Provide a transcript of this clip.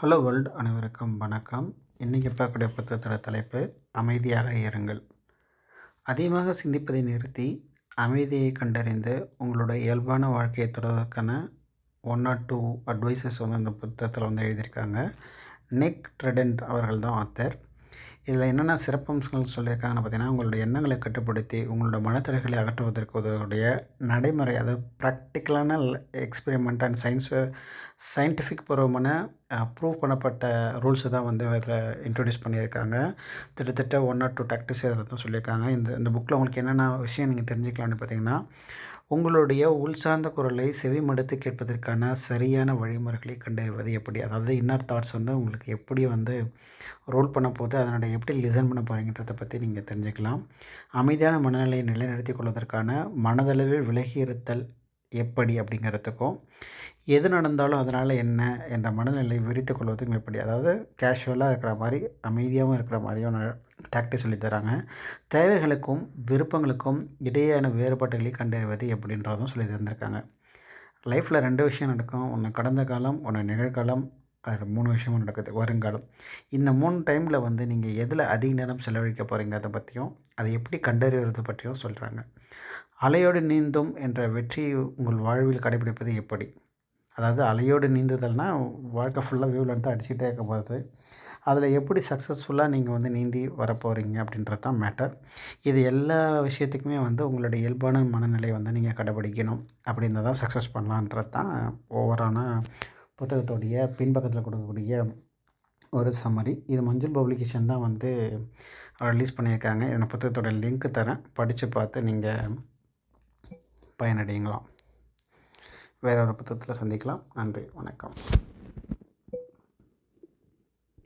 Hello world அனைவருக்கும் வணக்கம். இன்றைக்கி பார்க்கக்கூடிய புத்தகத்தோட தலைப்பு அமைதியாக இருங்கள். அதிகமாக சிந்திப்பதை நிறுத்தி அமைதியை கண்டறிந்து உங்களோட இயல்பான வாழ்க்கையை தொடர்வதற்கான ஒன் ஆர் டூ அட்வைசஸ் வந்து அந்த புத்தகத்தில் வந்து எழுதியிருக்காங்க. நெக் ட்ரெடென்ட் அவர்கள் தான் ஆத்தர் இதில் என்னென்ன சிறப்பம்சங்கள் சொல்லியிருக்காங்கன்னு பார்த்தீங்கன்னா உங்களுடைய எண்ணங்களை கட்டுப்படுத்தி உங்களோட மனத்தடைகளை அகற்றுவதற்கு உதவக்கூடிய நடைமுறை அதாவது ப்ராக்டிக்கலான எக்ஸ்பெரிமெண்ட் அண்ட் சயின்ஸு சயின்டிஃபிக் பூர்வமான அப்ரூவ் பண்ணப்பட்ட ரூல்ஸை தான் வந்து அதில் இன்ட்ரடியூஸ் பண்ணியிருக்காங்க. கிட்டத்தட்ட ஒன் ஆர் டூ டாக்டிஸ் அதில் தான் சொல்லியிருக்காங்க. இந்த இந்த புக்கில் உங்களுக்கு என்னென்ன விஷயம் நீங்கள் தெரிஞ்சுக்கலாம்னு பார்த்தீங்கன்னா உங்களுடைய உள் சார்ந்த குரலை செவிமடுத்து கேட்பதற்கான சரியான வழிமுறைகளை கண்டறிவது எப்படி? அதாவது இன்னர் தாட்ஸ் வந்து உங்களுக்கு எப்படி வந்து ரோல் பண்ண போது அதனுடைய எப்படி லிசன் பண்ண போகிறீங்கன்றதை பற்றி நீங்கள் தெரிஞ்சுக்கலாம். அமைதியான மனநிலையை நிலைநிறுத்தி கொள்வதற்கான மனதளவில் விலகி இருத்தல் எப்படி அப்படிங்கிறதுக்கும் எது நடந்தாலும் அதனால் என்ன என்ற மனநிலை விரித்து கொள்வதும் எப்படி. அதாவது கேஷுவலாக இருக்கிற மாதிரி அமைதியாகவும் இருக்கிற மாதிரியும் டாக்டிஸ் சொல்லித்தராங்க தேவைகளுக்கும் விருப்பங்களுக்கும் இடையேயான வேறுபாடுகளை கண்டறிவது எப்படின்றதும் சொல்லி தந்திருக்காங்க. லைஃப்பில் ரெண்டு விஷயம் நடக்கும். ஒன்று கடந்த காலம் ஒன்று நிகழ்காலம். மூணு விஷயமும் நடக்குது. வருங்காலம். இந்த மூணு டைமில் வந்து நீங்கள் எதில் அதிக நேரம் செலவழிக்க போகிறீங்க அதை பற்றியும் அதை எப்படி கண்டறிவது பற்றியும் சொல்கிறாங்க அலையோடு நீந்தும் என்ற வெற்றி உங்கள் வாழ்வில் கடைபிடிப்பது எப்படி? அதாவது அலையோடு நீந்துதல்னால் வாழ்க்கை ஃபுல்லாக வியூவில் எடுத்து அடிச்சுட்டே இருக்க போகுது அதில் எப்படி சக்ஸஸ்ஃபுல்லாக நீங்கள் வந்து நீந்தி வரப்போகிறீங்க அப்படின்றது தான் மேட்டர் இது எல்லா விஷயத்துக்குமே வந்து உங்களுடைய இயல்பான மனநிலை வந்து நீங்கள் கடைபிடிக்கணும். அப்படின்னு தான் சக்ஸஸ் பண்ணலான்றது தான் ஓவரான புத்தகத்துடைய பின்பக்கத்தில் கொடுக்கக்கூடிய ஒரு சம்மரி இது மஞ்சள் பப்ளிகேஷன் தான் வந்து ரிலீஸ் பண்ணியிருக்காங்க. இந்த புத்தகத்தோட லிங்க் தரேன். படித்து பார்த்து நீங்கள் பயனடையுங்களாம் வேற ஒரு புத்தகத்தில் சந்திக்கலாம். நன்றி. வணக்கம்.